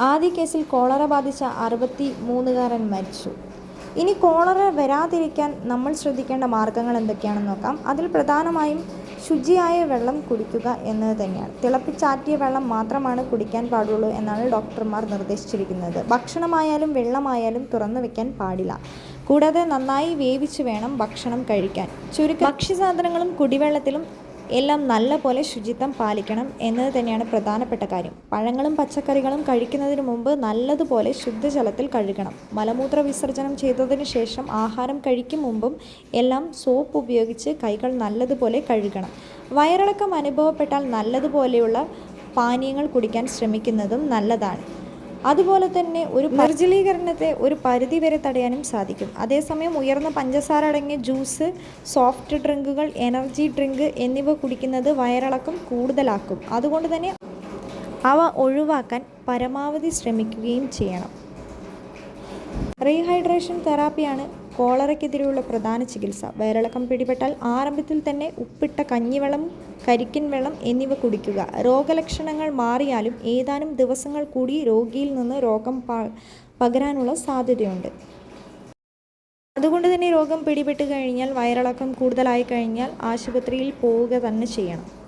ആദ്യ കേസിൽ കോളറ ബാധിച്ച അറുപത്തി മൂന്നുകാരൻ മരിച്ചു. ഇനി കോളറ വരാതിരിക്കാൻ നമ്മൾ ശ്രദ്ധിക്കേണ്ട മാർഗങ്ങൾ എന്തൊക്കെയാണെന്ന് നോക്കാം. അതിൽ പ്രധാനമായും ശുചിയായ വെള്ളം കുടിക്കുക എന്നത് തന്നെയാണ്. തിളപ്പിച്ചാറ്റിയ വെള്ളം മാത്രമാണ് കുടിക്കാൻ പാടുള്ളൂ എന്നാണ് ഡോക്ടർമാർ നിർദ്ദേശിച്ചിരിക്കുന്നത്. ഭക്ഷണമായാലും വെള്ളമായാലും തുറന്നു വെക്കാൻ പാടില്ല. കൂടാതെ നന്നായി വേവിച്ച് വേണം ഭക്ഷണം കഴിക്കാൻ. ചുരുക്കം ഭക്ഷ്യസാധനങ്ങളും കുടിവെള്ളത്തിലും എല്ലാം നല്ല പോലെ ശുചിത്വം പാലിക്കണം എന്നത് തന്നെയാണ് പ്രധാനപ്പെട്ട കാര്യം. പഴങ്ങളും പച്ചക്കറികളും കഴിക്കുന്നതിന് മുമ്പ് നല്ലതുപോലെ ശുദ്ധജലത്തിൽ കഴുകണം. മലമൂത്ര വിസർജനം ചെയ്തതിന് ശേഷം ആഹാരം കഴിക്കും മുമ്പും എല്ലാം സോപ്പ് ഉപയോഗിച്ച് കൈകൾ നല്ലതുപോലെ കഴുകണം. വയറിളക്കം അനുഭവപ്പെട്ടാൽ നല്ലതുപോലെയുള്ള പാനീയങ്ങൾ കുടിക്കാൻ ശ്രമിക്കുന്നതും നല്ലതാണ്. അതുപോലെ തന്നെ ഒരു നിർജലീകരണത്തെ ഒരു പരിധി വരെ തടയാനും സാധിക്കും. അതേസമയം ഉയർന്ന പഞ്ചസാര അടങ്ങിയ ജ്യൂസ് സോഫ്റ്റ് ഡ്രിങ്കുകൾ എനർജി ഡ്രിങ്ക് എന്നിവ കുടിക്കുന്നത് വയറിളക്കം കൂടുതലാക്കും. അതുകൊണ്ട് തന്നെ അവ ഒഴിവാക്കാൻ പരമാവധി ശ്രമിക്കുകയും ചെയ്യണം. റീഹൈഡ്രേഷൻ തെറാപ്പിയാണ് കോളറയ്ക്കെതിരെയുള്ള പ്രധാന ചികിത്സ. വയറിളക്കം പിടിപെട്ടാൽ ആരംഭത്തിൽ തന്നെ ഉപ്പിട്ട കഞ്ഞിവെള്ളം കരിക്കിൻ വെള്ളം എന്നിവ കുടിക്കുക. രോഗലക്ഷണങ്ങൾ മാറിയാലും ഏതാനും ദിവസങ്ങൾ കൂടി രോഗിയിൽ നിന്ന് രോഗം പകരാനുള്ള സാധ്യതയുണ്ട്. അതുകൊണ്ട് തന്നെ രോഗം പിടിപെട്ട് കഴിഞ്ഞാൽ വയറിളക്കം കൂടുതലായി കഴിഞ്ഞാൽ ആശുപത്രിയിൽ പോവുക തന്നെ ചെയ്യണം.